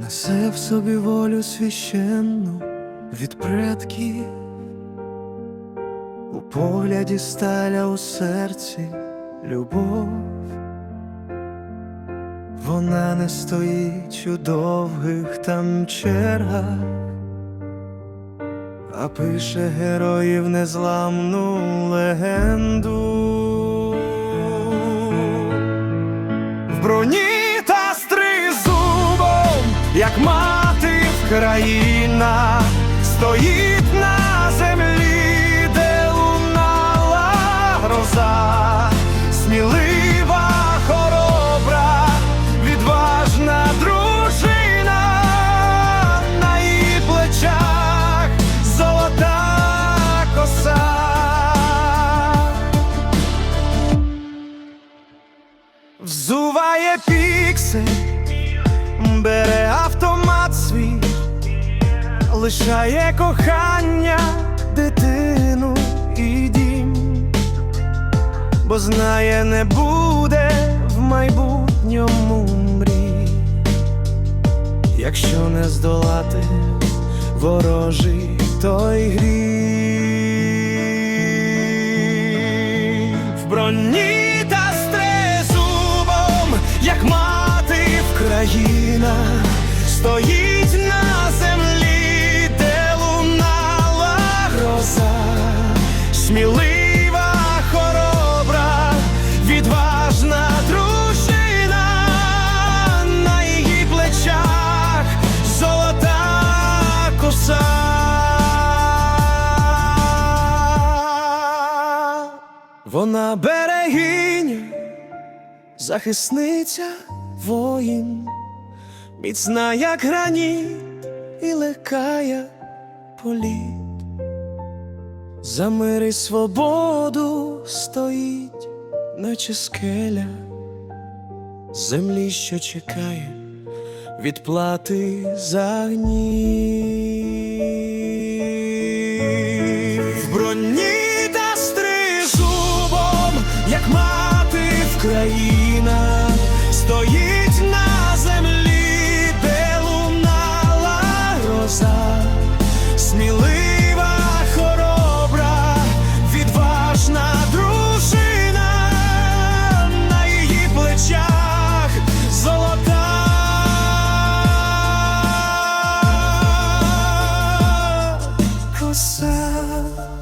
Несе в собі волю священну від предків, у погляді сталя у серці любов. Вона не стоїть у довгих там чергах, а пише героїв незламну легенду. В броні країна, стоїть на землі, де лунала гроза, смілива, хоробра, відважна дружина, на її плечах золота коса. Взуває піксель, бере лишає кохання, дитину і дім, бо знає, не буде в майбутньому мрій, якщо не здолати ворожий той гріх. В броні як мати Вкраїна, стоїть Вона берегиня, захисниця воїн, міцна, як граніт, і легка, як політ. За мир і свободу стоїть, наче скеля, землі, що чекає відплати за гнів. Україна стоїть на землі, де лунала роза, смілива, хоробра, відважна дружина, на її плечах золота. коса.